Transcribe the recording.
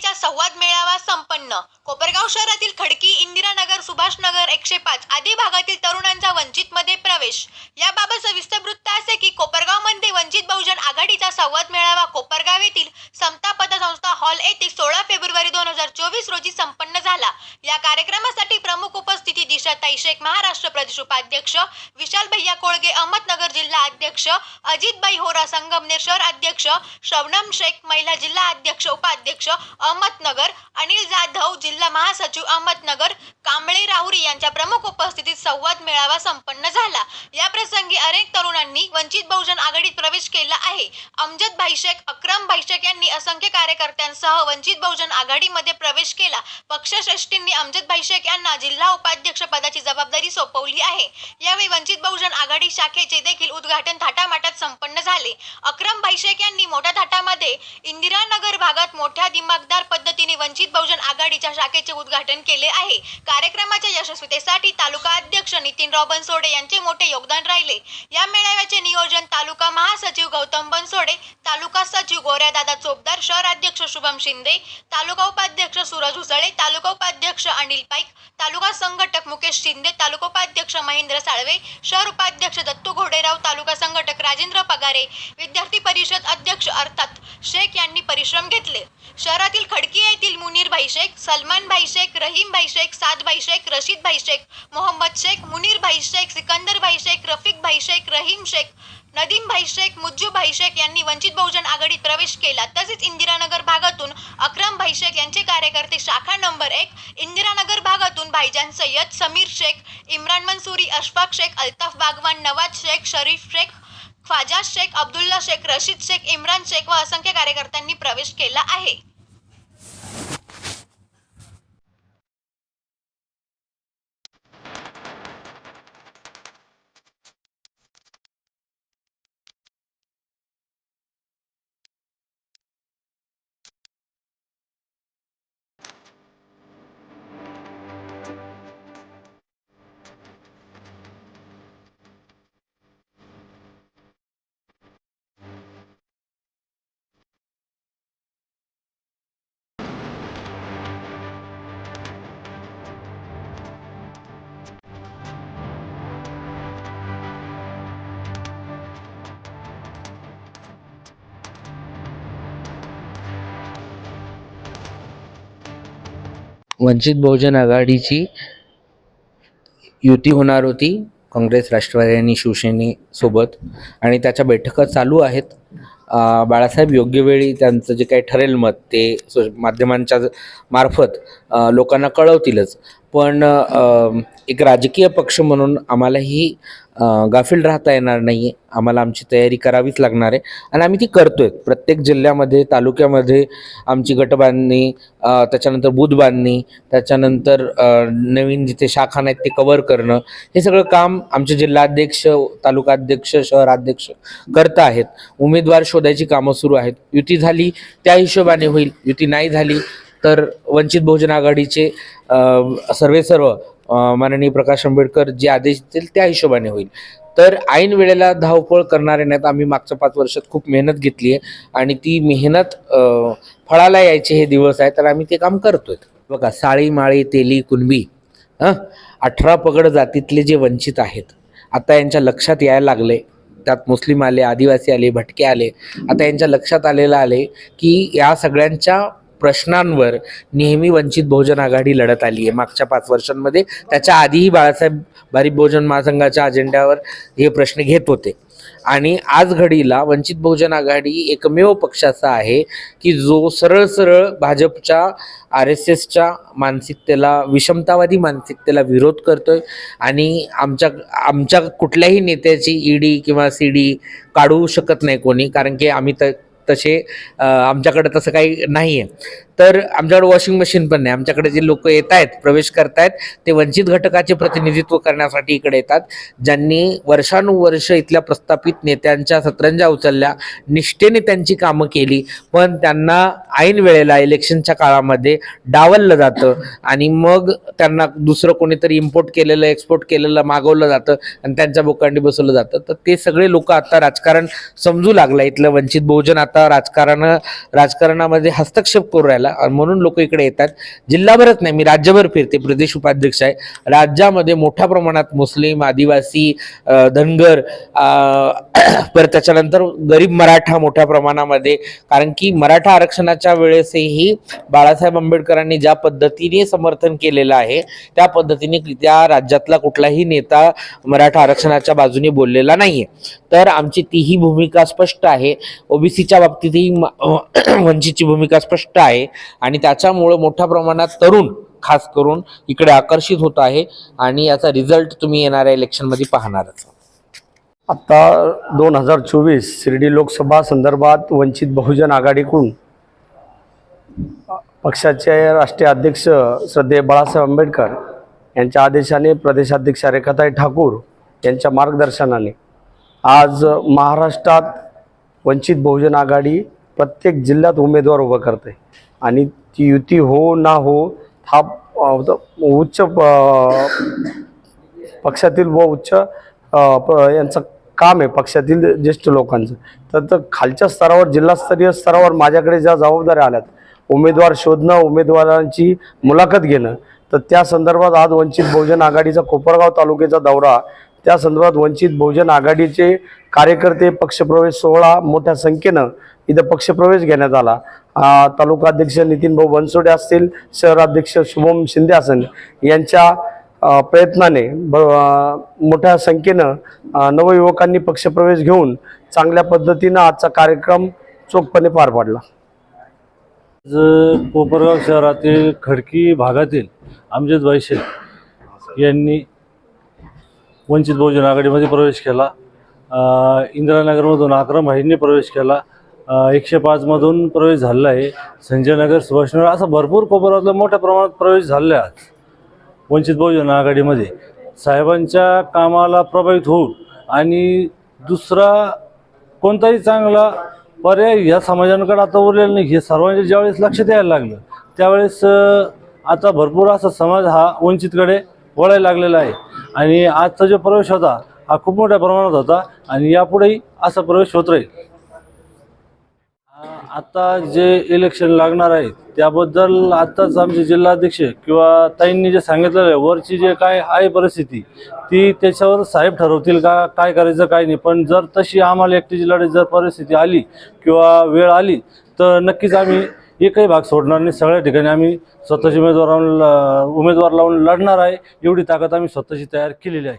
आघाडीचा संवाद मेळावा संपन्न. कोपरगाव शहरातील खडकी इंदिरानगर सुभाषनगर एकशे पाच आदी भागातील तरुणांचा वंचित मध्ये प्रवेश. याबाबत सविस्तर वृत्त असे की कोपरगावमध्ये वंचित बहुजन आघाडीचा संवाद मेळावा कोपरगाव येथील समता पतसंस्था हॉल येथे सोळा फेब्रुवारी दोन हजार चोवीस रोजी संपन्न झाला. या कार्यक्रमासाठी प्रमुख उपस्थिती दिशाताई शेख महाराष्ट्र प्रदेश उपाध्यक्ष विशाल भैया कोळगे अहमदनगर जिल्हा अध्यक्ष अजितबाई होरा संगमनेर शहर अध्यक्ष शबनम शेख महिला जिल्हा अध्यक्ष उपाध्यक्ष अहमदनगर अनिल जाधव जिल्हा महासचिव अहमदनगर कांबळे राहुरी यांच्या प्रमुख उपस्थितीत संवाद मेळावा संपन्न झाला. या प्रसंगी अनेक तरुणांनी वंचित बहुजन आघाडीत प्रवेश केला आहे. अमजद भाईशेख अक्रम भाईशेख यांनी असंख्य कार्यकर्त्यांसह वंचित बहुजन आघाडीमध्ये प्रवेश केला. पक्षश्रेष्ठींनी अमजद भाईशेख यांना जिल्हा उपाध्यक्ष पदाची जबाबदारी सोपवली आहे. यावेळी वंचित बहुजन आघाडी शाखेचे देखील उद्घाटन थाटामाटात संपन्न झाले. अक्रम भाईशेख यांनी मोठ्या थाटामध्ये इंदिरानगर भागात मोठ्या दिमागदार पद्धतीने वंचित बहुजन आघाडीच्या शाखेचे उद्घाटन केले आहे. कार्यक्रमाच्या यशस्वीतेसाठी तालुका अध्यक्ष नितीनराव बनसोडे यांचे मोठे योगदान राहिले. या मेळाव्याचे नियोजन तालुका महासचिव गौतम बनसोडे तालुका सचिव गोऱ्यादादा चोपदार शहर अध्यक्ष शुभम शिंदे तालुका उपाध्यक्ष सूरज उसळे तालुका अध्यक्ष अनिल पाईक तालुका संघटक मुकेश शिंदे तालुका उपाध्यक्ष महेंद्र साळवे शहर उपाध्यक्ष दत्तू घोडेराव तालुका संघटक राजेंद्र पगारे विद्यार्थी परिषद अध्यक्ष अर्थात शेख यांनी परिश्रम घेतले. शहरातील खडकी येथील मुनीर भाई शेख सलमान भाई शेख रहीम भाई शेख साद भाई शेख रशीद भाई शेख मोहम्मद शेख मुनीर भाई शेख सिकंदर भाई शेख रफिक भाई शेख रहीम शेख नदीम भाई शेख मुज्जू भाई शेख यांनी वंचित बहुजन आघाडीत प्रवेश केला. तसेच इंदिरानगर भागातून अक्रम भाई शेख यांचे कार्यकर्ते शाखा नंबर एक इंदिरानगर भागातून भाईजान सय्यद समीर शेख इम्रान मंसुरी अशफाक शेख अल्ताफ बागवान नवाज शेख शरीफ शेख ख्वाजा शेख अब्दुल्ला शेख रशीद शेख इम्रान शेख व असंख्य कार्यकर्त्यांनी प्रवेश केला आहे. वंचित बहुजन आघाडीची युती होणार होती काँग्रेस राष्ट्रवादी आणि शिवसेनेसोबत आणि त्याच्या बैठका चालू आहेत. बाळासाहेब योग्य वेळी त्यांचं जे काही ठरेल मत ते माध्यमांच्या मार्फत लोकांना कळवतीलच. पण एक राजकीय पक्ष म्हणून आम्हालाही गाफील राहता येणार नाही आम्हाला आमची तयारी करावीच लागणार आहे. आणि आम्ही ती करतोय. प्रत्येक जिल्ह्यामध्ये तालुक्यामध्ये आमची गटबांधणी अ, त्याच्यानंतर बूथ बांधणी त्याच्यानंतर नवीन जिथे शाखा नाहीत ते कवर करणं हे सगळं काम आमचे जिल्हाध्यक्ष तालुकाध्यक्ष शहराध्यक्ष करत आहेत. उमेदवार शोधायची कामं सुरू आहेत. युती झाली त्या हिशोबाने होईल. युती नाही झाली तर वंचित बहुजन आघाडीचे सर्वे सर्व माननीय प्रकाश आंबेडकर जे आदेश देतील त्या हिशोबाने होईल. तर ऐन वेळेला धावपळ करणारे नाहीत. आम्ही मागच्या पाच वर्षात खूप मेहनत घेतली आहे आणि ती मेहनत फळाला यायचे हे दिवस आहे तर आम्ही ते काम करतोय. बघा साळी माळी तेली कुणबी हां अठरा पगड जातीतले जे वंचित आहेत आता यांच्या लक्षात यायला लागले. त्यात मुस्लिम आले आदिवासी आले भटके आले. आता यांच्या लक्षात आलेलं आले की या सगळ्यांच्या प्रश्नांवर नेहमी वंचित बहुजन आघाडी लढत आली आहे. मागच्या पाच वर्षांमध्ये त्याच्या आधीही बाळासाहेब भारिप बहुजन महासंघाच्या अजेंड्यावर हे प्रश्न घेत होते. आणि आज घडीला वंचित बहुजन आघाडी एकमेव पक्ष असा आहे की जो सरळ सरळ भाजपच्या आर एस एसच्या मानसिकतेला विषमतावादी मानसिकतेला विरोध करतोय आणि आमच्या आमच्या कुठल्याही नेत्याची ईडी किंवा सी डी काढू शकत नाही कोणी. कारण की आम्ही त तसे आमच्याकडे तसं काही नाही आहे तर आमच्याकडे वॉशिंग मशीन पण नाही. आमच्याकडे जे लोक येत आहेत प्रवेश करतायत ते वंचित घटकाचे प्रतिनिधित्व करण्यासाठी इकडे येतात ज्यांनी वर्षानुवर्ष इथल्या प्रस्थापित नेत्यांच्या सतरंजा उचलल्या निष्ठेने त्यांची कामं केली पण त्यांना ऐन वेळेला इलेक्शनच्या काळामध्ये डावललं जातं आणि मग त्यांना दुसरं कोणीतरी इम्पोर्ट केलेलं एक्सपोर्ट केलेलं मागवलं जातं आणि त्यांच्या बोकांडी बसवलं जातं. तर ते सगळे लोक आता राजकारण समजू लागलं. इथलं वंचित बहुजन आता राजकारण राजकारणामध्ये हस्तक्षेप करू राहिला. आपल्याला आणि म्हणून लोक इकडे येतात. जिल्हाभरच नाही मी राज्यभर फिरते. प्रदेश उपाध्यक्ष आहे. राज्यामध्ये मोठ्या प्रमाणात मुस्लिम आदिवासी धनगर परत त्याच्यानंतर गरीब मराठा मोठ्या प्रमाणामध्ये. कारण की मराठा आरक्षणाच्या वेळेसही बाळासाहेब आंबेडकरांनी ज्या पद्धतीने समर्थन केलेलं आहे त्या पद्धतीने त्या राज्यातला कुठलाही नेता मराठा आरक्षणाच्या बाजूने बोललेला नाहीये. तर आमची तीही भूमिका स्पष्ट आहे. ओबीसीच्या बाबतीतही म- वंचितची भूमिका स्पष्ट आहे. आणि त्याच्यामुळं मोठ्या प्रमाणात तरुण खास करून इकडे आकर्षित होत आहे आणि याचा रिझल्ट तुम्ही येणाऱ्या इलेक्शनमध्ये पाहणारच. आत्ता दोन हजार चोवीस शिर्डी लोकसभा संदर्भात वंचित बहुजन आघाडीकडून पक्षाचे राष्ट्रीय अध्यक्ष श्रद्धे बाळासाहेब आंबेडकर यांच्या आदेशाने प्रदेशाध्यक्ष रेखाताई ठाकूर यांच्या मार्गदर्शनाने आज महाराष्ट्रात वंचित बहुजन आघाडी प्रत्येक जिल्ह्यात उमेदवार उभं करते. आणि ती युती हो ना हो हा उच्च पक्षातील व उच्च प- यांचं काम आहे पक्षातील ज्येष्ठ लोकांचं. तर तर खालच्या स्तरावर जिल्हास्तरीय स्तरावर माझ्याकडे ज्या जबाबदाऱ्या आल्यात उमेदवार शोधणं उमेदवारांची मुलाखत घेणं तर त्या संदर्भात आज वंचित बहुजन आघाडीचा कोपरगाव तालुक्याचा दौरा त्या संदर्भात वंचित बहुजन आघाडीचे कार्यकर्ते पक्षप्रवेश सोहळा मोठ्या संख्येनं इथं पक्षप्रवेश घेण्यात आला. तालुकाध्यक्ष तालुका अध्यक्ष नितीन भाऊ बनसोडे असतील शहराध्यक्ष शुभम शिंदे असेल यांच्या प्रयत्नाने ब मोठ्या संख्येनं नवयुवकांनी पक्षप्रवेश घेऊन चांगल्या पद्धतीनं आजचा कार्यक्रम चोखपणे पार पाडला. आज कोपरगाव शहरातील खडकी भागातील अमजद वैशे यांनी वंचित बहुजन आघाडीमध्ये प्रवेश केला. इंदिरानगरमधून अक्रम भाईंनी प्रवेश केला. एकशे पाचमधून प्रवेश झालेला आहे संजयनगर सुभाषनगर असं भरपूर कोपरगावातल्या मोठ्या प्रमाणात प्रवेश झालेले आज वंचित बहुजन आघाडीमध्ये. साहेबांच्या कामाला प्रभावित होऊन आणि दुसरा कोणताही चांगला पर्याय ह्या समाजांकडे आता उरलेला नाही. हे सर्वांच्या ज्यावेळेस लक्षात यायला लागलं त्यावेळेस आता भरपूर असा समाज हा वंचितकडे वळायला लागलेला आहे. आणि आजचा जो प्रवेश होता हा खूप मोठ्या प्रमाणात होता आणि यापुढेही असा प्रवेश होत राहील. आता जे इलेक्शन लागणार आहे त्याबद्दल आत्ताच आमचे जिल्हाध्यक्ष किंवा ताईंनी जे सांगितलेलं आहे वरची जे काय आहे परिस्थिती ती त्याच्यावर साहेब ठरवतील का काय करायचं काय नाही. पण जर तशी आम्हाला एकटीची लढाई जर परिस्थिती आली किंवा वेळ आली तर नक्कीच आम्ही एकही भाग सोडणार नाही. सगळ्या ठिकाणी आम्ही स्वतःचे उमेदवार लावून उमेदवार लावून लढणार आहे. एवढी ताकद आम्ही स्वतःची तयार केलेली आहे.